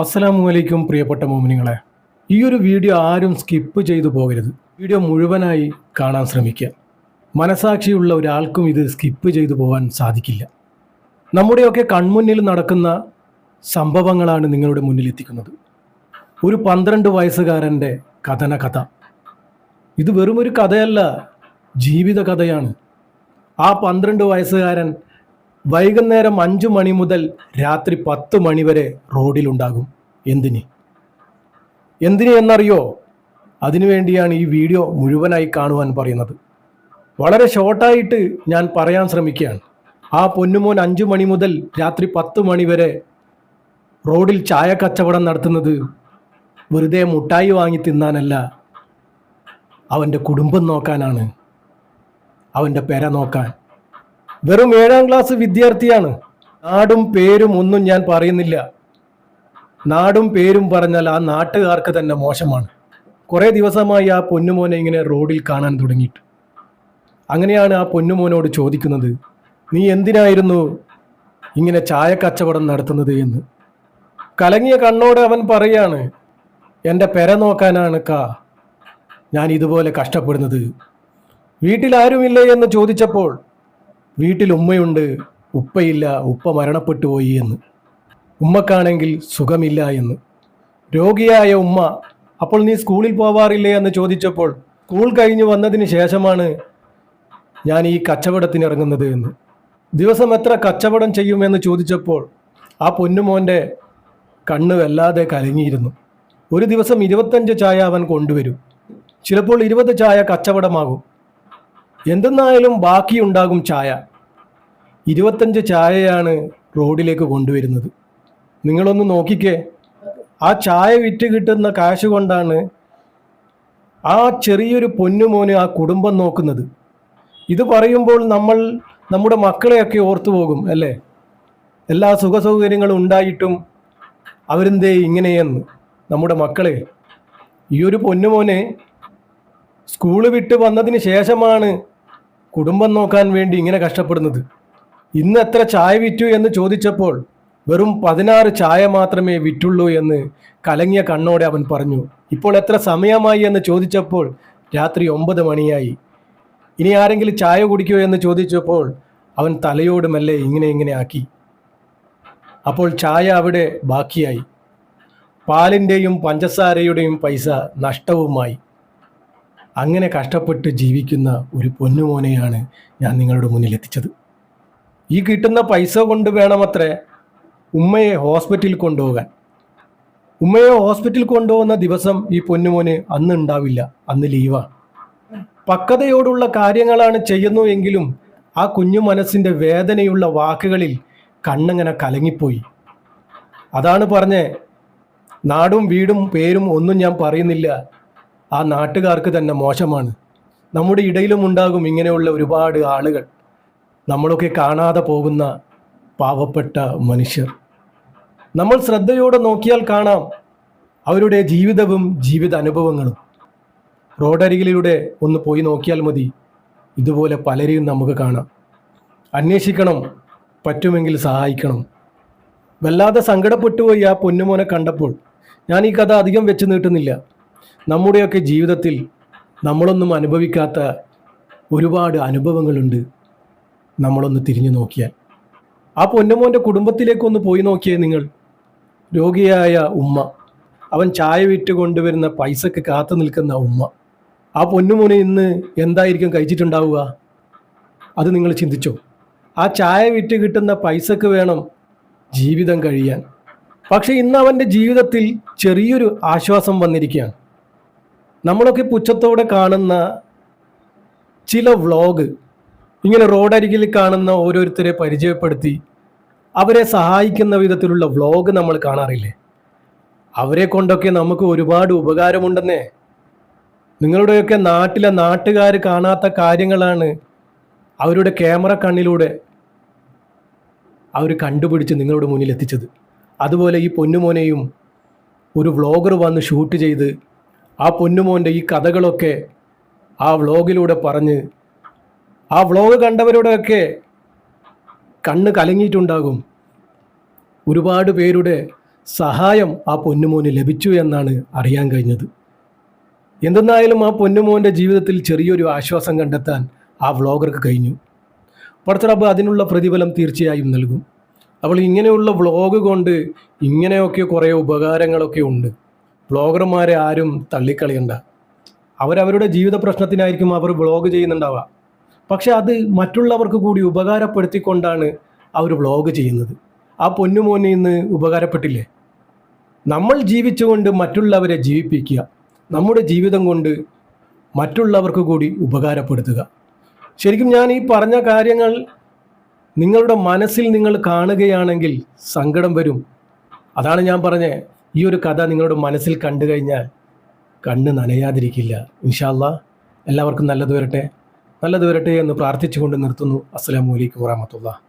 അസ്സലാമു അലൈക്കും പ്രിയപ്പെട്ട മോമിനിങ്ങളെ. ഈ ഒരു വീഡിയോ ആരും സ്കിപ്പ് ചെയ്തു പോകരുത്. വീഡിയോ മുഴുവനായി കാണാൻ ശ്രമിക്കുക. മനസാക്ഷിയുള്ള ഒരാൾക്കും ഇത് സ്കിപ്പ് ചെയ്തു പോകാൻ സാധിക്കില്ല. നമ്മുടെയൊക്കെ കൺമുന്നിൽ നടക്കുന്ന സംഭവങ്ങളാണ് നിങ്ങളുടെ മുന്നിൽ എത്തിക്കുന്നത് ഒരു പന്ത്രണ്ട് വയസ്സുകാരന്റെ കഥന കഥ ഇത് വെറുമൊരു കഥയല്ല ജീവിത കഥയാണ് ആ പന്ത്രണ്ട് വയസ്സുകാരൻ വൈകുന്നേരം അഞ്ചു മണി മുതൽ രാത്രി പത്ത് മണി വരെ റോഡിലുണ്ടാകും. എന്തിന്? എന്തിന് എന്നറിയോ? അതിനുവേണ്ടിയാണ് ഈ വീഡിയോ മുഴുവനായി കാണുവാൻ പറയുന്നത്. വളരെ ഷോർട്ടായിട്ട് ഞാൻ പറയാൻ ശ്രമിക്കുകയാണ്. ആ പൊന്നുമോൻ അഞ്ചു മണി മുതൽ രാത്രി പത്ത് മണി വരെ റോഡിൽ ചായ കച്ചവടം നടത്തുന്നത് വെറുതെ മുട്ടായി വാങ്ങി തിന്നാനല്ല. അവന്റെ കുടുംബം നോക്കാനാണ്. അവന്റെ പെര നോക്കാൻ. വെറും ഏഴാം ക്ലാസ് വിദ്യാർത്ഥിയാണ്. നാടും പേരും ഒന്നും ഞാൻ പറയുന്നില്ല. നാടും പേരും പറഞ്ഞാൽ ആ നാട്ടുകാർക്ക് തന്നെ മോശമാണ്. കുറേ ദിവസമായി ആ പൊന്നുമോനെ ഇങ്ങനെ റോഡിൽ കാണാൻ തുടങ്ങിയിട്ട്. അങ്ങനെയാണ് ആ പൊന്നുമോനോട് ചോദിക്കുന്നത് നീ എന്തിനായിരുന്നു ഇങ്ങനെ ചായ കച്ചവടം നടത്തുന്നത് എന്ന്? കലങ്ങിയ കണ്ണോടെ അവൻ പറയാണ് എന്റെ പെര നോക്കാനാണ് കാ. ഞാൻ ഇതുപോലെ കഷ്ടപ്പെടുന്നത്. വീട്ടിൽ ആരുമില്ലേ? എന്ന് ചോദിച്ചപ്പോൾ വീട്ടിൽ ഉമ്മയുണ്ട്. ഉപ്പയില്ല. ഉപ്പ മരണപ്പെട്ടു പോയി എന്ന്. ഉമ്മക്കാണെങ്കിൽ സുഖമില്ല എന്ന്. രോഗിയായ ഉമ്മ അപ്പോൾ നീ സ്കൂളിൽ പോവാറില്ലേ? എന്ന് ചോദിച്ചപ്പോൾ സ്കൂൾ കഴിഞ്ഞു വന്നതിന് ശേഷമാണ് ഞാൻ ഈ കച്ചവടത്തിന് ഇറങ്ങുന്നത് എന്ന്. ദിവസം എത്ര കച്ചവടം ചെയ്യുമെന്ന് ചോദിച്ചപ്പോൾ ആ പൊന്നുമോന്റെ കണ്ണ് വല്ലാതെ കലങ്ങിയിരുന്നു. ഒരു ദിവസം ഇരുപത്തഞ്ച് ചായ അവൻ കൊണ്ടുവരും. ചിലപ്പോൾ ഇരുപത് ചായ കച്ചവടമാകും. എന്തെന്നായാലും ബാക്കിയുണ്ടാകും ചായ. ഇരുപത്തഞ്ച് ചായയാണ് റോഡിലേക്ക് കൊണ്ടുവരുന്നത്. നിങ്ങളൊന്ന് നോക്കിക്കേ. ആ ചായ വിറ്റ് കിട്ടുന്ന കാശ് കൊണ്ടാണ് ആ ചെറിയൊരു പൊന്നുമോന് ആ കുടുംബം നോക്കുന്നത്. ഇത് പറയുമ്പോൾ നമ്മൾ നമ്മുടെ മക്കളെയൊക്കെ ഓർത്തു പോകും അല്ലേ? എല്ലാ സുഖസൗകര്യങ്ങളും ഉണ്ടായിട്ടും അവരെന്തേ ഇങ്ങനെയെന്ന് നമ്മുടെ മക്കളെ. ഈ ഒരു പൊന്നുമോനെ സ്കൂൾ വിട്ട് വന്നതിന് ശേഷമാണ് കുടുംബം നോക്കാൻ വേണ്ടി ഇങ്ങനെ കഷ്ടപ്പെടുന്നത്. ഇന്ന് എത്ര ചായ വിറ്റു എന്ന് ചോദിച്ചപ്പോൾ വെറും പതിനാറ് ചായ മാത്രമേ വിറ്റുള്ളൂ എന്ന് കലങ്ങിയ കണ്ണോടെ അവൻ പറഞ്ഞു. ഇപ്പോൾ എത്ര സമയമായി എന്ന് ചോദിച്ചപ്പോൾ രാത്രി ഒമ്പത് മണിയായി. ഇനി ആരെങ്കിലും ചായ കുടിക്കോ എന്ന് ചോദിച്ചപ്പോൾ അവൻ തലയോട് മെല്ലെ ഇങ്ങനെ ഇങ്ങനെ ആക്കി. അപ്പോൾ ചായ അവിടെ ബാക്കിയായി. പാലിന്റെയും പഞ്ചസാരയുടെയും പൈസ നഷ്ടവുമായി. അങ്ങനെ കഷ്ടപ്പെട്ട് ജീവിക്കുന്ന ഒരു പൊന്നുമോനെയാണ് ഞാൻ നിങ്ങളുടെ മുന്നിൽ എത്തിച്ചത്. ഈ കിട്ടുന്ന പൈസ കൊണ്ട് വേണമത്രേ ഉമ്മയെ ഹോസ്പിറ്റലിൽ കൊണ്ടുപോകാൻ. ഉമ്മയെ ഹോസ്പിറ്റലിൽ കൊണ്ടുപോകുന്ന ദിവസം ഈ പൊന്നുമോന് അന്ന് ഉണ്ടാവില്ല അന്ന് ലീവാണ്. പക്വതയോടുള്ള കാര്യങ്ങളാണ് ചെയ്യുന്നു എങ്കിലും ആ കുഞ്ഞു മനസ്സിന്റെ വേദനയുള്ള വാക്കുകളിൽ കണ്ണങ്ങനെ കലങ്ങിപ്പോയി. അതാണ് പറഞ്ഞേ നാടും വീടും പേരും ഒന്നും ഞാൻ പറയുന്നില്ല. ആ നാട്ടുകാർക്ക് തന്നെ മോശമാണ്. നമ്മുടെ ഇടയിലും ഉണ്ടാകും ഇങ്ങനെയുള്ള ഒരുപാട് ആളുകൾ. നമ്മളൊക്കെ കാണാതെ പോകുന്ന പാവപ്പെട്ട മനുഷ്യർ. നമ്മൾ ശ്രദ്ധയോടെ നോക്കിയാൽ കാണാം അവരുടെ ജീവിതവും ജീവിത അനുഭവങ്ങളും റോഡരികിലൂടെ ഒന്ന് പോയി നോക്കിയാൽ മതി. ഇതുപോലെ പലരെയും നമുക്ക് കാണാം. അന്വേഷിക്കണം പറ്റുമെങ്കിൽ സഹായിക്കണം. വല്ലാതെ സങ്കടപ്പെട്ടു പോയി ആ പൊന്നുമോനെ കണ്ടപ്പോൾ ഞാൻ ഈ കഥ അധികം വെച്ച് നീട്ടുന്നില്ല. നമ്മുടെയൊക്കെ ജീവിതത്തിൽ നമ്മളൊന്നും അനുഭവിക്കാത്ത ഒരുപാട് അനുഭവങ്ങളുണ്ട്. നമ്മളൊന്ന് തിരിഞ്ഞു നോക്കിയാൽ. ആ പൊന്നമോന്റെ കുടുംബത്തിലേക്കൊന്ന് പോയി നോക്കിയേ നിങ്ങൾ. രോഗിയായ ഉമ്മ. അവൻ ചായ വിറ്റ് കൊണ്ടുവരുന്ന പൈസക്ക് കാത്തു നിൽക്കുന്ന ഉമ്മ. ആ പൊന്നുമോനെ ഇന്ന് എന്തായിരിക്കും കഴിച്ചിട്ടുണ്ടാവുക? അത് നിങ്ങൾ ചിന്തിച്ചോ. ആ ചായ വിറ്റ് കിട്ടുന്ന പൈസക്ക് വേണം ജീവിതം കഴിയാൻ. പക്ഷെ ഇന്ന് അവന്റെ ജീവിതത്തിൽ ചെറിയൊരു ആശ്വാസം വന്നിരിക്കുകയാണ്. നമ്മളൊക്കെ പുച്ഛത്തോടെ കാണുന്ന ചില വ്ളോഗ് ഇങ്ങനെ റോഡരികിൽ കാണുന്ന ഓരോരുത്തരെ പരിചയപ്പെടുത്തി അവരെ സഹായിക്കുന്ന വിധത്തിലുള്ള വ്ളോഗ് നമ്മൾ കാണാറില്ലേ? അവരെ കൊണ്ടൊക്കെ നമുക്ക് ഒരുപാട് ഉപകാരമുണ്ടെന്നേ. നിങ്ങളുടെയൊക്കെ നാട്ടിലെ നാട്ടുകാർ കാണാത്ത കാര്യങ്ങളാണ് അവരുടെ ക്യാമറ കണ്ണിലൂടെ അവർ കണ്ടുപിടിച്ച് നിങ്ങളുടെ മുന്നിൽ എത്തിച്ചത്. അതുപോലെ ഈ പൊന്നുമോനെയും ഒരു വ്ളോഗർ വന്ന് ഷൂട്ട് ചെയ്ത് ആ പൊന്നുമോന്റെ ഈ കഥകളൊക്കെ ആ വ്ളോഗിലൂടെ പറഞ്ഞ് ആ വ്ളോഗ് കണ്ടവരോടൊക്കെ കണ്ണ് കലങ്ങിയിട്ടുണ്ടാകും. ഒരുപാട് പേരുടെ സഹായം ആ പൊന്നുമോന് ലഭിച്ചു എന്നാണ് അറിയാൻ കഴിഞ്ഞത്. എന്തെന്നായാലും ആ പൊന്നുമോന്റെ ജീവിതത്തിൽ ചെറിയൊരു ആശ്വാസം കണ്ടെത്താൻ ആ വ്ളോഗർക്ക് കഴിഞ്ഞു. പടത്തറബ് അതിനുള്ള പ്രതിഫലം തീർച്ചയായും നൽകും. അവൾ ഇങ്ങനെയുള്ള വ്ളോഗ് കൊണ്ട് ഇങ്ങനെയൊക്കെ കുറേ ഉപകാരങ്ങളൊക്കെ ഉണ്ട്. വ്ളോഗർമാരെ ആരും തള്ളിക്കളയണ്ട. അവരവരുടെ ജീവിത പ്രശ്നത്തിനായിരിക്കും അവർ വ്ളോഗ് ചെയ്യുന്നുണ്ടാവുക. പക്ഷെ അത് മറ്റുള്ളവർക്ക് കൂടി ഉപകാരപ്പെടുത്തിക്കൊണ്ടാണ് അവർ വ്ളോഗ് ചെയ്യുന്നത്. ആ പൊന്നുമോനെ ഇന്ന് ഉപകാരപ്പെട്ടില്ലേ? നമ്മൾ ജീവിച്ചുകൊണ്ട് മറ്റുള്ളവരെ ജീവിപ്പിക്കുക. നമ്മുടെ ജീവിതം കൊണ്ട് മറ്റുള്ളവർക്ക് കൂടി ഉപകാരപ്പെടുത്തുക. ശരിക്കും ഞാൻ ഈ പറഞ്ഞ കാര്യങ്ങൾ നിങ്ങളുടെ മനസ്സിൽ നിങ്ങൾ കാണുകയാണെങ്കിൽ സങ്കടം വരും. അതാണ് ഞാൻ പറഞ്ഞത് ഈ ഒരു കഥ നിങ്ങളുടെ മനസ്സിൽ കണ്ടു കഴിഞ്ഞാൽ കണ്ണ് നനയാതിരിക്കില്ല. ഇൻഷാല്ല എല്ലാവർക്കും നല്ലത് വരട്ടെ. നല്ലത് വരട്ടെ എന്ന് പ്രാർത്ഥിച്ചുകൊണ്ട് നിർത്തുന്നു. അസ്സലാമലൈക്കും വറഹമത്തുള്ള